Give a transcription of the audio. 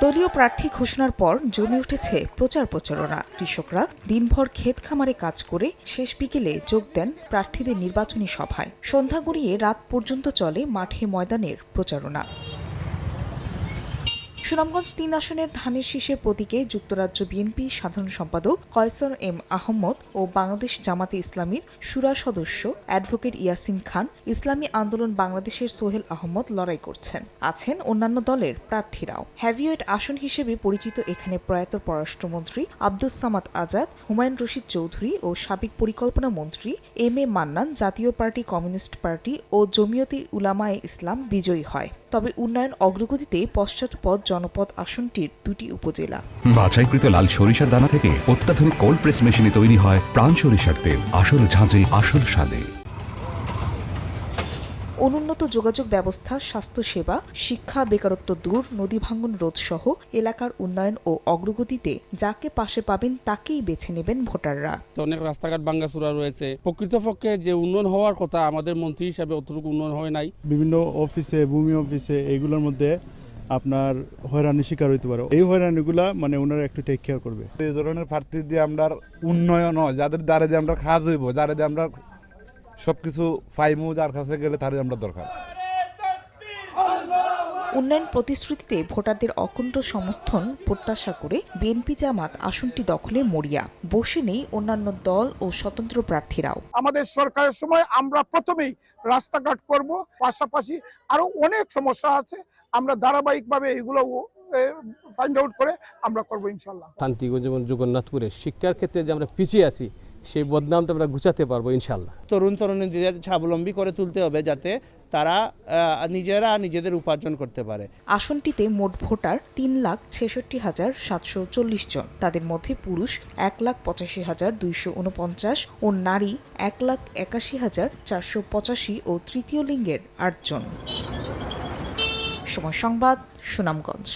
দলীয় প্রার্থী ঘোষণার পর জমে উঠেছে প্রচার প্রচারণা। কৃষকরা দিনভর ক্ষেত খামারে কাজ করে শেষ বিকেলে যোগ দেন প্রার্থীদের নির্বাচনী সভায়। সন্ধ্যা গড়িয়ে রাত পর্যন্ত চলে মাঠে ময়দানের প্রচারণা। সুনামগঞ্জ তিন আসনের ধানের শীষের প্রতীকে যুক্তরাজ্য বিএনপি সাধারণ সম্পাদক কয়সর এম আহমদ ও বাংলাদেশ জামাতে ইসলামীর সুরা সদস্য অ্যাডভোকেট ইয়াসিন খান ইসলামী আন্দোলন বাংলাদেশের সোহেল আহমদ লড়াই করছেন। আছেন অন্যান্য দলের প্রার্থীরাও। হ্যাভিওয়েট আসন হিসেবে পরিচিত এখানে প্রয়াত পররাষ্ট্রমন্ত্রী আব্দুস সামাদ আজাদ, হুমায়ুন রশিদ চৌধুরী ও সাবেক পরিকল্পনা মন্ত্রী এম এ মান্নান, জাতীয় পার্টি, কমিউনিস্ট পার্টি ও জমিয়তে উলামায়ে ইসলাম বিজয়ী হয়। তবে উন্নয়ন অগ্রগতিতে পশ্চাৎপদ জনপদ আসনটির দুটি উপজেলা। বাছাইকৃত লাল সরিষার দানা থেকে অত্যাধুনিক কোল্ড প্রেস মেশিনে তৈরি হয় প্রাণ সরিষার তেল। আসল ঝাঁঝে আসল স্বাদে। অনুন্নত যোগাযোগ ব্যবস্থা স্বাস্থ্যসেবা শিক্ষা বেকারত্ব দূর নদী ভাঙ্গন রোধ সহ এলাকার উন্নয়ন ও অগ্রগতিতে যাকে পাশে পাবেন তাকেই বেছে নেবেন ভোটাররা। অনেক রাস্তাঘাট ভাঙ্গাচুরা রয়েছে। প্রকৃতপক্ষে যে উন্নয়ন হওয়ার কথা আমাদের মন্ত্রী হিসাবে অতটুকু উন্নয়ন হয় নাই। বিভিন্ন অফিসে ভূমি অফিসে এগুলোর মধ্যে আপনার হয়রানির শিকার হইতে পারে। এই হয়রানিগুলা মানে ওনারা একটু টেক কেয়ার করবে। এই ধরনের প্রার্থী দিয়ে আমরা উন্নয়ন হয় যাদের দ্বারা যে আমরা কাজ হইব, যারা যে আমরা সবকিছু পাইমু, যার কাছে গেলে তারই আমরা দরকার। উন্নয়ন প্রতিশ্রুতিতে ভোটারদের অকুণ্ঠ সমর্থন প্রত্যাশা করে বিএনপি জামাত আসনটি দখলে মরিয়া। বসে নেই অন্যান্য দল ও স্বতন্ত্র প্রার্থীরাও। আমাদের সরকারের সময় আমরা প্রথমেই রাস্তাঘাট করব পাশাপাশি আরও অনেক সমস্যা আছে। আমরা ধারাবাহিকভাবে এগুলো ফাইন্ড আউট করে আমরা করব ইনশাল্লাহ শান্তিগঞ্জ এবং জগন্নাথপুরে শিক্ষার ক্ষেত্রে যে আমরা পিছিয়ে আছি সেই বদনামটা আমরা গুছাতে পারব ইনশাল্লাহ তরুণ তরুণীদের স্বাবলম্বী করে তুলতে হবে যাতে তারা আহ, নিজেরা নিজেদের উপার্জন করতে পারে। আসনটিতে মোট ভোটার তিন লাখ ছেষট্টি হাজার সাতশো চল্লিশ জন। তাদের মধ্যে পুরুষ এক লাখ পঁচাশি হাজার দুইশো উনপঞ্চাশ ও নারী এক লাখ একাশি হাজার চারশো পঁচাশি ও তৃতীয় লিঙ্গের আটজন। সময় সংবাদ সুনামগঞ্জ।